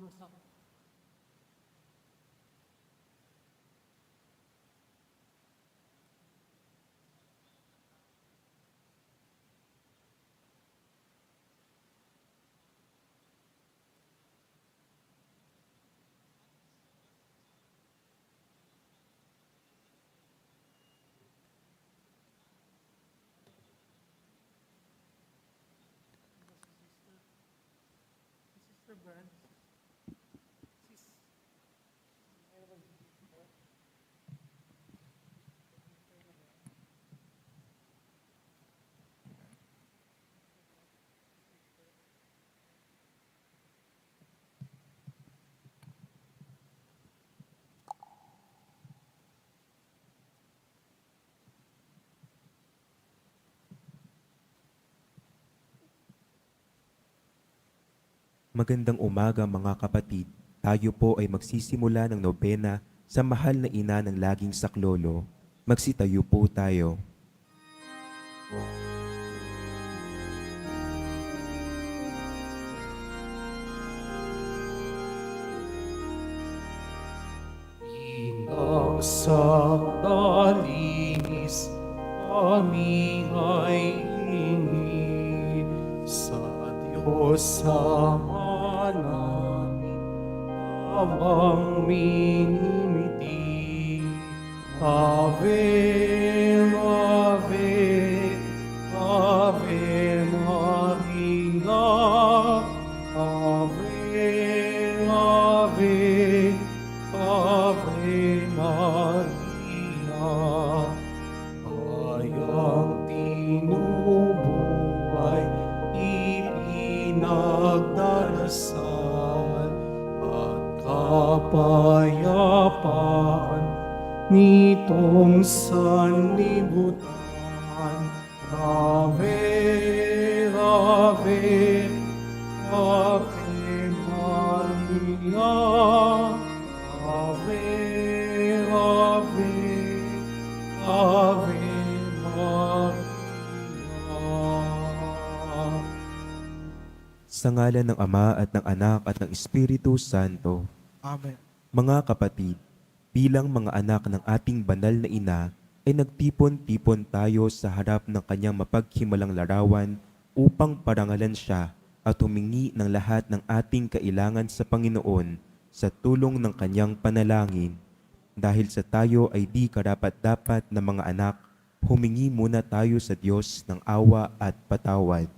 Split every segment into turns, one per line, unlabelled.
yourself. Brad.
Magandang umaga mga kapatid. Tayo po ay magsisimula ng nobena sa mahal na ina ng laging saklolo. Magsitayo po tayo.
Inang sa talinis, kami ay hingi sa Diyos namin, abang minimiti. Ave
Sa ngalan ng Ama at ng Anak at ng Espiritu Santo,
Amen.
mga kapatid, bilang mga anak ng ating banal na ina, ay nagtipon-tipon tayo sa harap ng kanyang mapaghimalang larawan upang parangalan siya at humingi ng lahat ng ating kailangan sa Panginoon sa tulong ng kanyang panalangin. Dahil sa tayo ay di karapat-dapat na mga anak, humingi muna tayo sa Diyos ng awa at patawad.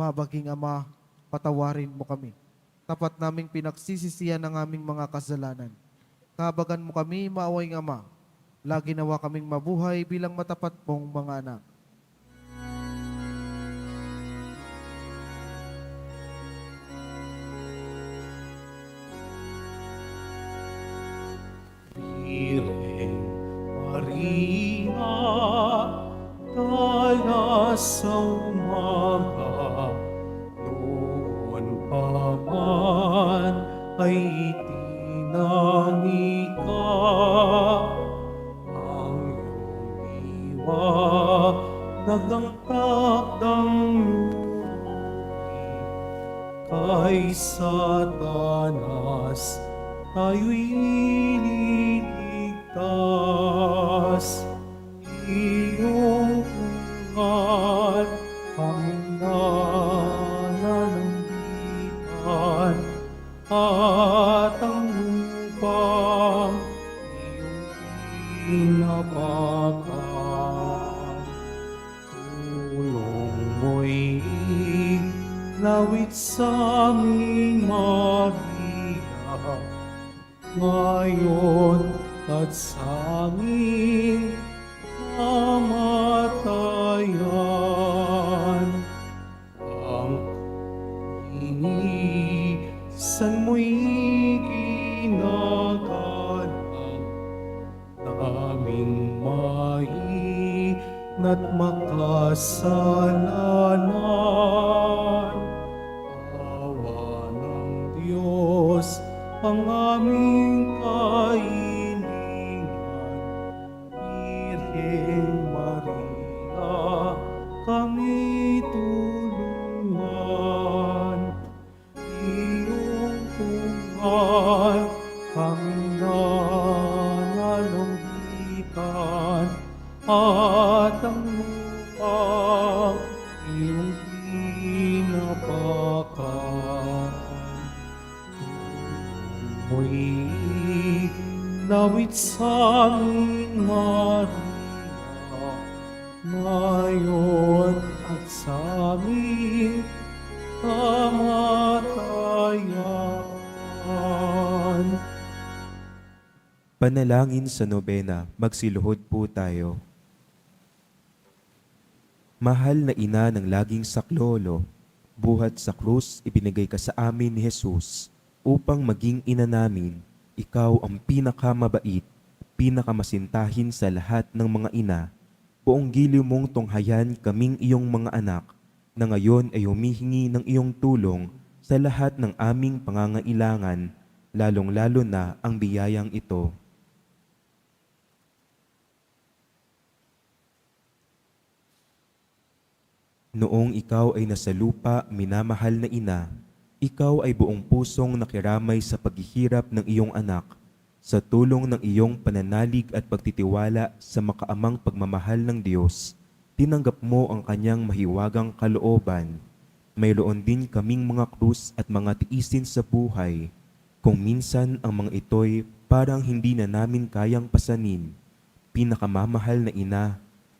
Mabaging Ama, patawarin mo kami. Tapat naming pinagsisisiyan ang aming mga kasalanan. Kabagan mo kami, maawing Ama. Lagi nawa kaming mabuhay bilang matapat mong mga anak.
Panalangin sa nobena, magsiluhod po tayo. Mahal na ina ng laging saklolo, buhat sa krus ibinigay ka sa amin ni Jesus upang maging ina namin. Ikaw ang pinakamabait, pinakamasintahin sa lahat ng mga ina. Buong giliw mong tunghayan kaming iyong mga anak na ngayon ay humihingi ng iyong tulong sa lahat ng aming pangangailangan, lalong-lalo na ang biyayang ito. Noong ikaw ay nasa lupa, minamahal na ina, ikaw ay buong pusong nakiramay sa paghihirap ng iyong anak. Sa tulong ng iyong pananalig at pagtitiwala sa makaamang pagmamahal ng Diyos, tinanggap mo ang kanyang mahiwagang kalooban. Mayroon din kaming mga krus at mga tiisin sa buhay. Kung minsan ang mga ito'y parang hindi na namin kayang pasanin, pinakamamahal na ina,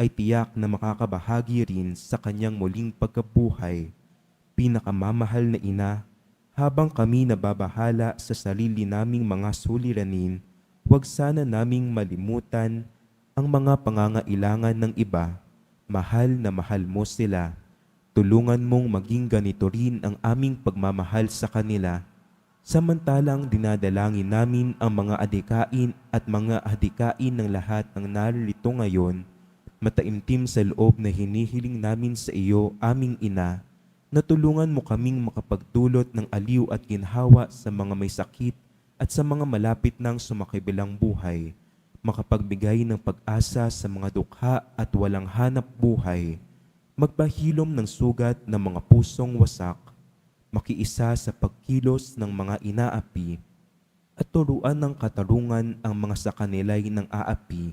ay tiyak na makakabahagi rin sa kanyang muling pagkabuhay. Pinakamamahal na ina, habang kami nababahala sa sarili naming mga suliranin, huwag sana naming malimutan ang mga pangangailangan ng iba. Mahal na mahal mo sila. Tulungan mong maging ganito rin ang aming pagmamahal sa kanila. Samantalang dinadalangin namin ang mga adikain at mga adikain ng lahat ng naririto ngayon, mataimtim sa loob na hinihiling namin sa iyo, aming ina, na tulungan mo kaming makapagdulot ng aliw at ginhawa sa mga may sakit at sa mga malapit ng sumakibilang buhay, makapagbigay ng pag-asa sa mga dukha at walang hanap buhay, magpahilom ng sugat ng mga pusong wasak, makiisa sa pagkilos ng mga inaapi, at turuan ng katarungan ang mga sa kanilay ng aapi,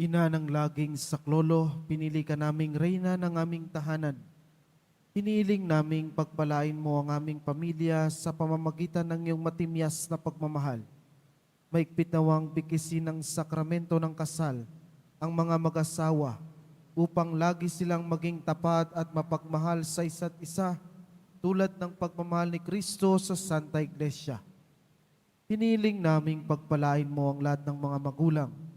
Ina ng laging saklolo, pinili ka naming reyna ng aming tahanan. Hiniling naming pagpalain mo ang aming pamilya sa pamamagitan ng iyong matimyas na pagmamahal. Maigpit nawang bikisin ng sakramento ng kasal ang mga mag-asawa upang lagi silang maging tapat at mapagmahal sa isa't isa tulad ng pagmamahal ni Kristo sa Santa Iglesia. Hiniling naming pagpalain mo ang lahat ng mga magulang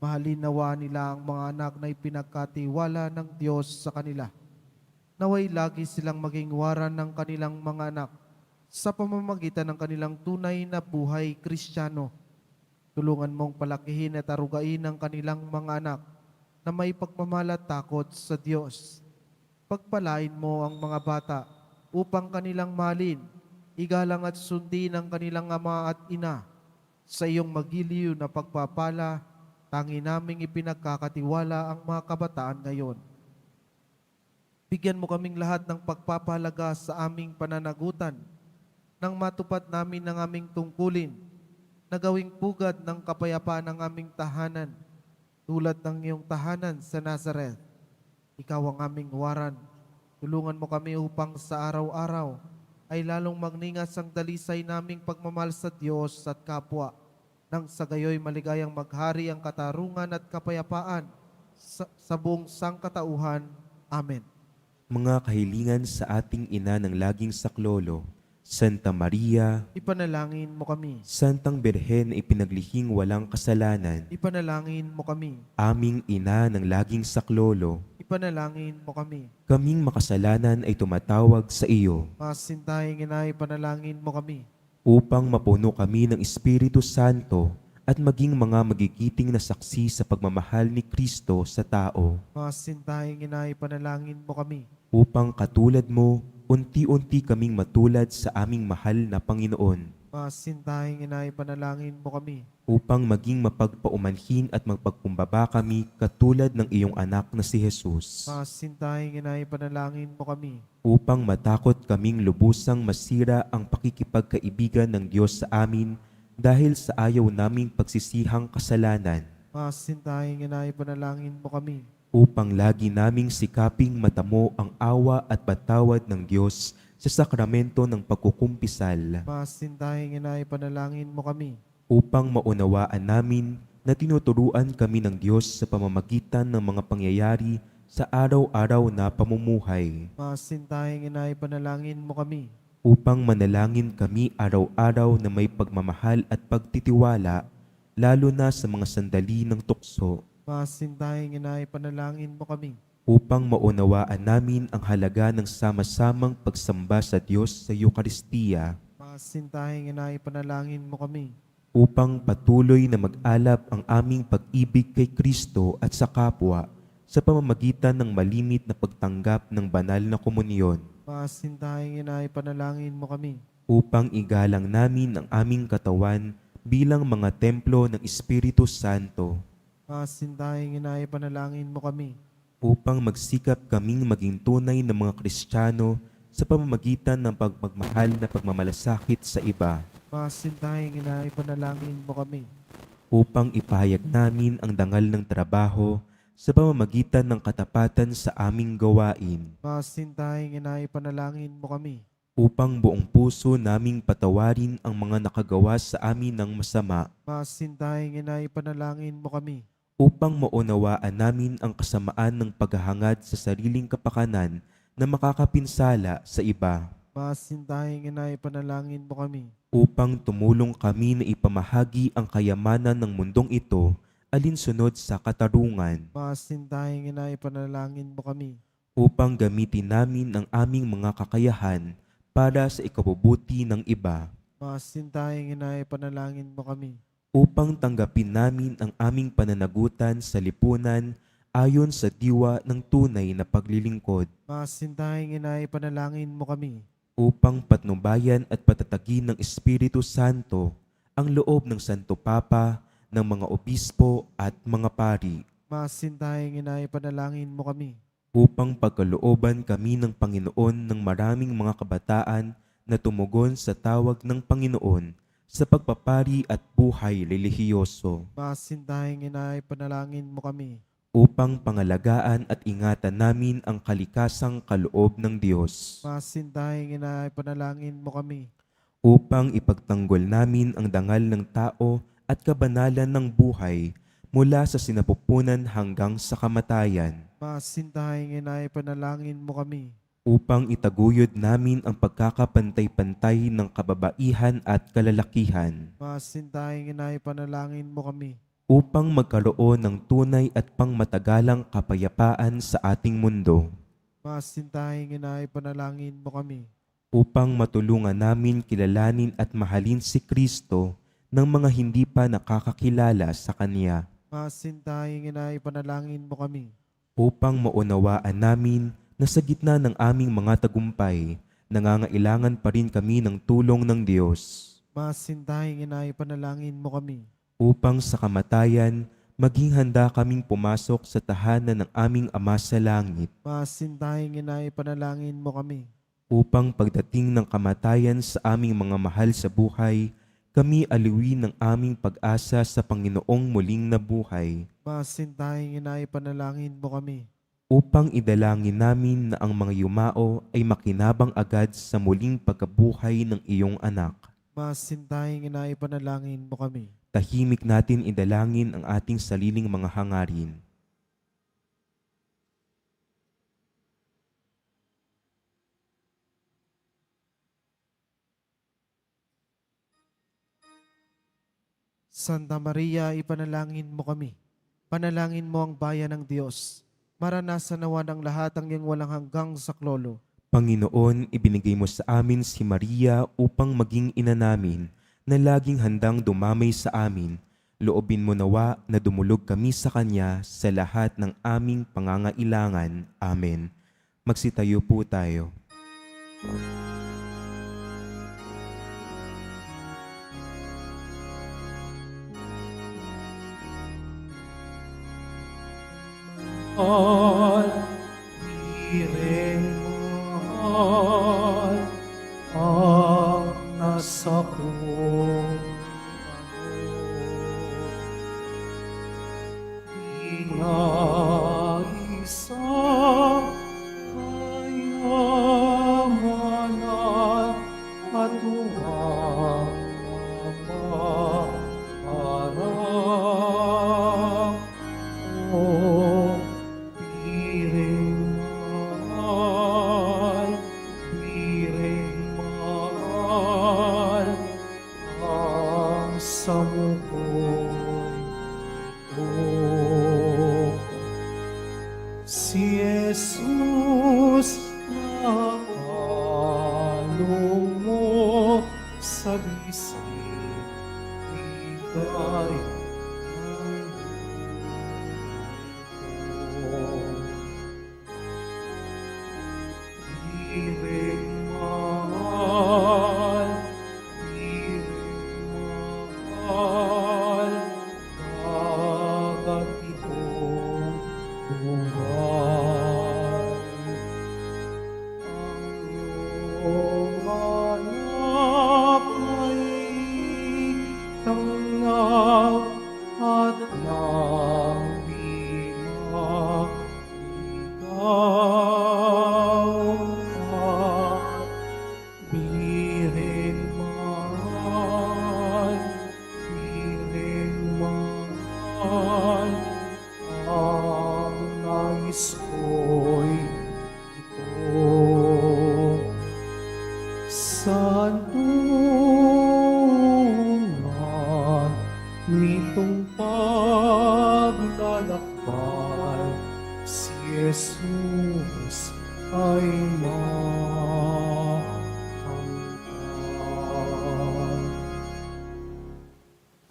Mahalin nila ang mga anak na ipinagkatiwala ng Diyos sa kanila. Naway lagi silang maging waran ng kanilang mga anak sa pamamagitan ng kanilang tunay na buhay kristyano. Tulungan mong palakihin at arugain ang kanilang mga anak na may pagmamahal at takot sa Diyos. Pagpalain mo ang mga bata upang kanilang mahalin, igalang at sundin ang kanilang ama at ina sa iyong magiliw na pagpapala tangi naming ipinagkakatiwala ang mga kabataan ngayon. Bigyan mo kaming lahat ng pagpapahalaga sa aming pananagutan nang matupad namin ang aming tungkulin na gawing pugad ng kapayapaan ng aming tahanan tulad ng iyong tahanan sa Nazareth. Ikaw ang aming waran. Tulungan mo kami upang sa araw-araw ay lalong magningas ang dalisay naming pagmamahal sa Diyos at kapwa nang sa gayoy maligayang maghari ang katarungan at kapayapaan sa, sa buong sangkatauhan. Amen.
Mga kahilingan sa ating ina ng laging saklolo, Santa Maria,
Ipanalangin mo kami.
Santang Birhen na ipinaglihing walang kasalanan,
Ipanalangin mo kami.
aming ina ng laging saklolo,
Ipanalangin mo kami.
kaming makasalanan ay tumatawag sa iyo
Masintahing ina, ipanalangin mo kami.
Upang mapuno kami ng Espiritu Santo at maging mga magigiting na saksi sa pagmamahal ni Kristo sa tao,
Masintahing ina, ipanalangin mo kami.
upang katulad mo, unti-unti kaming matulad sa aming mahal na Panginoon,
Masintahing ina, ipanalangin mo kami.
upang maging mapagpaumanhin at magpagkumbaba kami katulad ng iyong anak na si Jesus,
Masintahing ina, ipanalangin mo kami.
upang matakot kaming lubusang masira ang pakikipagkaibigan ng Diyos sa amin dahil sa ayaw naming pagsisihang kasalanan,
Masintahing ina, ipanalangin mo kami.
upang lagi naming sikaping matamo ang awa at patawad ng Diyos sa sakramento ng pagkukumpisal,
Masintahing ina, ipanalangin mo kami.
upang maunawaan namin na tinuturuan kami ng Diyos sa pamamagitan ng mga pangyayari sa araw-araw na pamumuhay,
Masintahing ina, ipanalangin mo kami.
upang manalangin kami araw-araw na may pagmamahal at pagtitiwala, lalo na sa mga sandali ng tukso,
Masintahing ina, ipanalangin mo kami.
Upang maunawaan namin ang halaga ng sama-samang pagsamba sa Diyos sa Eukaristiya,
Masintahing ina, ipanalangin mo kami.
upang patuloy na mag-alap ang aming pag-ibig kay Kristo at sa kapwa sa pamamagitan ng malimit na pagtanggap ng banal na komunyon,
Masintahing ina, ipanalangin mo kami.
upang igalang namin ang aming katawan bilang mga templo ng Espiritu Santo,
Masintahing ina, ipanalangin mo kami.
Upang magsikap kaming maging tunay na mga Kristiyano sa pamamagitan ng pagmagmahal na pagmamalasakit sa iba,
Masintahing ina, ipanalangin mo kami.
upang ipahayag namin ang dangal ng trabaho sa pamamagitan ng katapatan sa aming gawain,
Masintahing ina, ipanalangin mo kami.
upang buong puso naming patawarin ang mga nakagawa sa amin ng masama,
Masintahing ina, ipanalangin mo kami.
Upang maunawaan namin ang kasamaan ng paghahangad sa sariling kapakanan na makakapinsala sa iba,
Masintahing ina, ipanalangin mo kami.
upang tumulong kami na ipamahagi ang kayamanan ng mundong ito alinsunod sa katarungan,
Masintahing ina, ipanalangin mo kami.
upang gamitin namin ang aming mga kakayahan para sa ikabubuti ng iba,
Masintahing ina, ipanalangin mo kami.
Upang tanggapin namin ang aming pananagutan sa lipunan ayon sa diwa ng tunay na paglilingkod,
Masintahing ina, ipanalangin mo kami.
upang patnubayan at patatagin ng Espiritu Santo ang loob ng Santo Papa, ng mga obispo at mga pari,
Masintahing ina, ipanalangin mo kami.
upang pagkalooban kami ng Panginoon ng maraming mga kabataan na tumugon sa tawag ng Panginoon sa pagpapari at buhay relihiyoso,
Masintahing ina, ipanalangin mo kami.
upang pangalagaan at ingatan namin ang kalikasang kaloob ng Diyos,
Masintahing ina, ipanalangin mo kami.
upang ipagtanggol namin ang dangal ng tao at kabanalan ng buhay mula sa sinapupunan hanggang sa kamatayan.
Masintahing ina, ipanalangin mo kami.
Upang itaguyod namin ang pagkakapantay-pantay ng kababaihan at kalalakihan,
Masintahing ina, ipanalangin mo kami.
upang magkaroon ng tunay at pangmatagalang kapayapaan sa ating mundo,
Masintahing ina, ipanalangin mo kami.
upang matulungan namin kilalanin at mahalin si Kristo ng mga hindi pa nakakakilala sa Kanya,
Masintahing ina, ipanalangin mo kami.
upang maunawaan namin na sa gitna ng aming mga tagumpay, nangangailangan pa rin kami ng tulong ng Diyos.
Masintahing ina, ipanalangin mo kami.
upang sa kamatayan maging handa kaming pumasok sa tahanan ng aming Ama sa langit
Masintahing ina, ipanalangin mo kami.
upang pagdating ng kamatayan sa aming mga mahal sa buhay, kami aliwin ng aming pag-asa sa Panginoong muling nabuhay
Masintahing ina, ipanalangin mo kami.
Upang idalangin namin na ang mga yumao ay makinabang agad sa muling pagkabuhay ng iyong anak.
Masintahing ina, ipanalangin mo kami.
Tahimik natin idalangin ang ating saliling mga hangarin.
Santa Maria, ipanalangin mo kami. Panalangin mo ang bayan ng Diyos. Maranasan nawa ng lahat ang iyong walang hanggang saklolo.
Panginoon, ibinigay mo sa amin si Maria upang maging ina namin na laging handang dumamay sa amin. Loobin mo nawa na dumulog kami sa Kanya sa lahat ng aming pangangailangan. Amen. Magsitayo po tayo.
Mahal, Mahal, ang nasa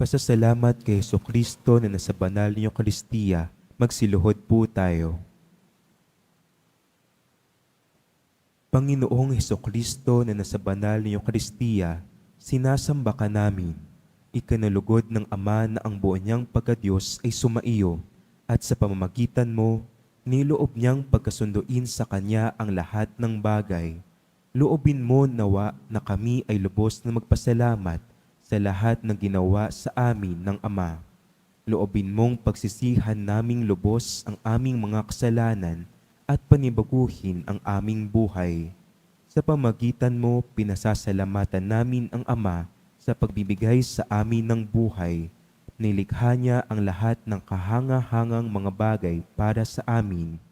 Pasasalamat kay Yeso Kristo na nasa banal niyong Kristiya, magsiluhod po tayo. Panginoong Heso Kristo na nasa banal niyong Kristiya, sinasamba ka namin. Ikanalugod ng Ama na ang buo niyang pagkadiyos ay sumaiyo at sa pamamagitan mo, niloob niyang pagkasunduin sa Kanya ang lahat ng bagay. Loobin mo nawa na kami ay lubos na magpasalamat sa lahat ng ginawa sa amin ng Ama. Loobin mong pagsisihan naming lubos ang aming mga kasalanan at panibaguhin ang aming buhay. Sa pamagitan mo, pinasasalamatan namin ang Ama sa pagbibigay sa amin ng buhay. Nilikha niya ang lahat ng kahanga-hangang mga bagay para sa amin.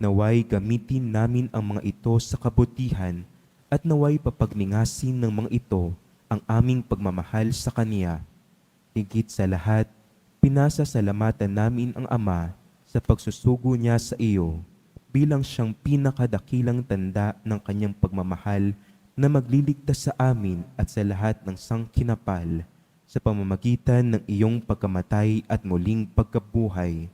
Naway gamitin namin ang mga ito sa kabutihan at naway papagningasin ng mga ito ang aming pagmamahal sa Kaniya. Higit sa lahat, pinasasalamatan namin ang Ama sa pagsusugo niya sa iyo bilang siyang pinakadakilang tanda ng kanyang pagmamahal na magliligtas sa amin at sa lahat ng sangkinapal sa pamamagitan ng iyong pagkamatay at muling pagkabuhay.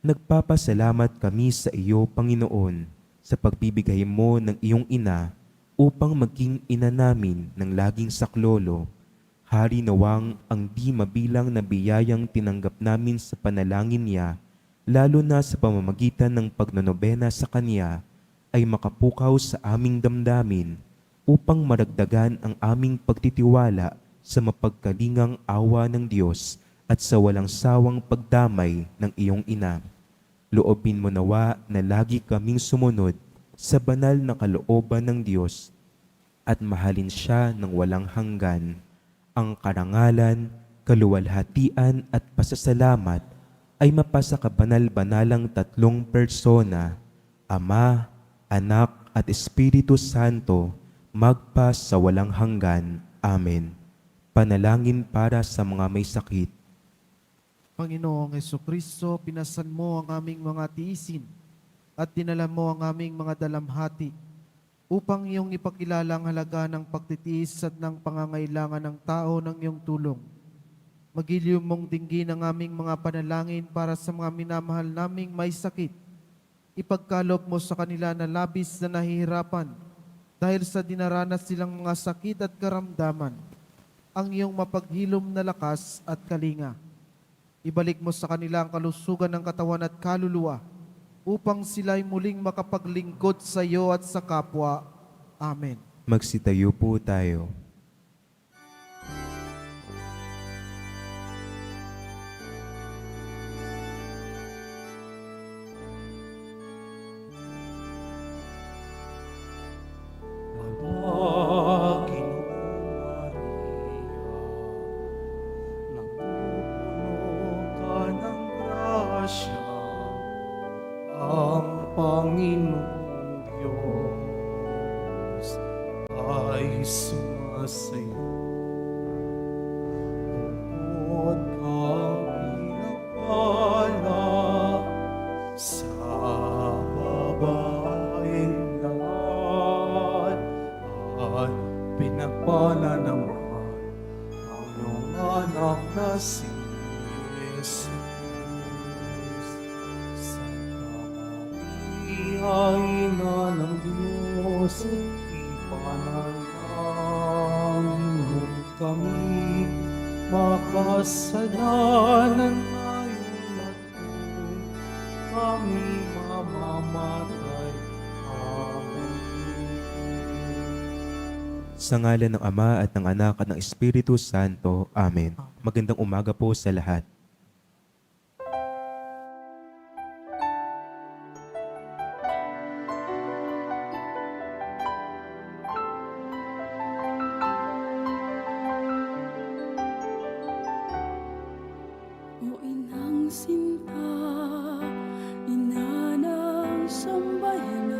Nagpapasalamat kami sa iyo, Panginoon, sa pagbibigay mo ng iyong ina upang maging ina namin ng laging saklolo. Hari nawang ang di mabilang na biyayang tinanggap namin sa panalangin niya, lalo na sa pamamagitan ng pagnonobena sa Kanya, ay makapukaw sa aming damdamin upang maragdagan ang aming pagtitiwala sa mapagkalingang awa ng Diyos at sa walang sawang pagdamay ng iyong ina. Loobin mo nawa na lagi kaming sumunod sa banal na kalooban ng Diyos at mahalin siya ng walang hanggan. Ang karangalan, kaluwalhatian at pasasalamat ay mapasa kabanal-banalang tatlong persona, Ama, Anak at Espiritu Santo, magpa sa walang hanggan. Amen. Panalangin para sa mga may sakit.
Panginoong Kristo, pinasan mo ang aming mga tiisin at dinala mo ang aming mga dalamhati upang iyong ipakilala ang halaga ng pagtitiis at ng pangangailangan ng tao ng iyong tulong. Magiliw mong dinggin ang aming mga panalangin para sa mga minamahal naming may sakit. Ipagkalop mo sa kanila na labis na nahihirapan dahil sa dinaranas silang mga sakit at karamdaman, ang iyong mapaghilom na lakas at kalinga. Ibalik mo sa kanila ang kalusugan ng katawan at kaluluwa upang sila'y muling makapaglingkod sa iyo at sa kapwa. Amen.
Magsitayo po tayo.
At pinagpala naman ang iyong anak na si Jesus. Santa Maria, ng Diyos, ipanalangin mo kami, makasalanan
Sa ngalan ng Ama at ng Anak at ng Espiritu Santo. Amen. Magandang umaga po sa lahat.
O inang sinta, ina ng sambayanan,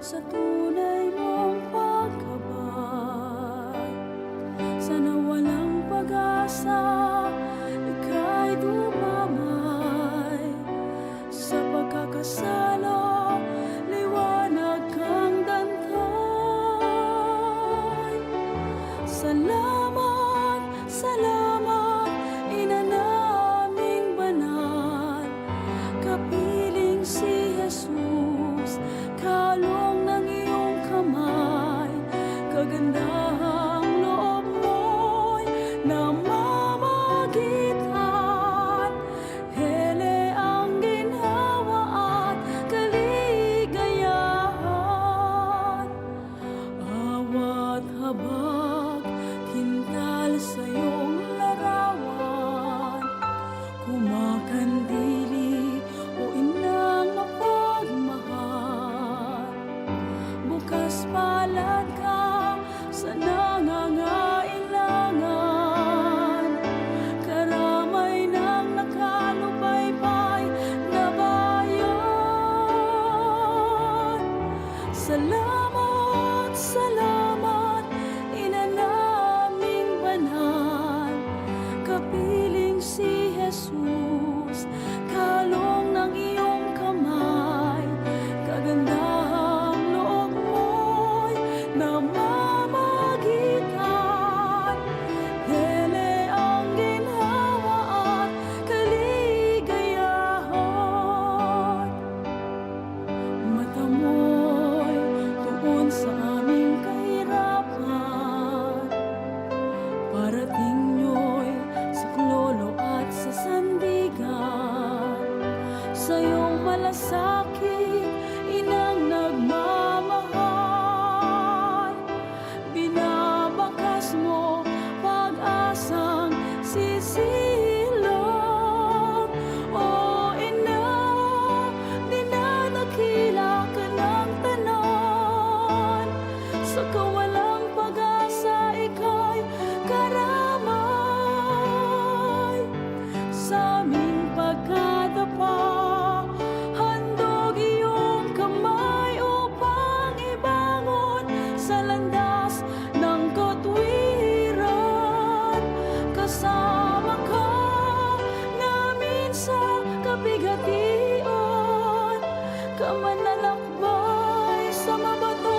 sa tunay mong pagkabay. Sana walang pag-asa, ika'y dumamay. Sa pagkakasala, Nanakbay sa
mabato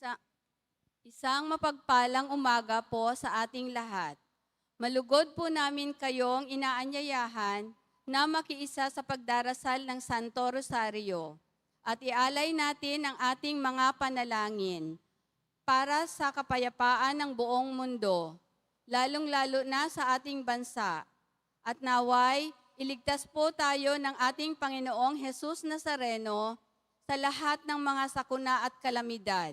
Isa, isang mapagpalang umaga po sa ating lahat. Malugod po namin kayong inaanyayahan na makiisa sa pagdarasal ng Santo Rosario at ialay natin ang ating mga panalangin para sa kapayapaan ng buong mundo, lalong-lalo na sa ating bansa. At naway, iligtas po tayo ng ating Panginoong Jesus Nazareno sa lahat ng mga sakuna at kalamidad.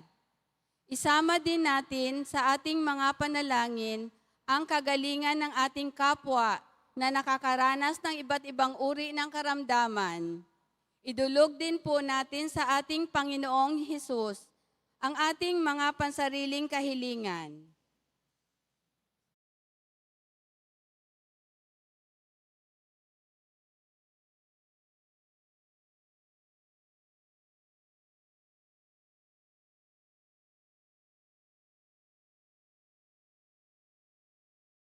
Isama din natin sa ating mga panalangin ang kagalingan ng ating kapwa na nakakaranas ng iba't ibang uri ng karamdaman. Idulog din po natin sa ating Panginoong Hesus ang ating mga pansariling kahilingan.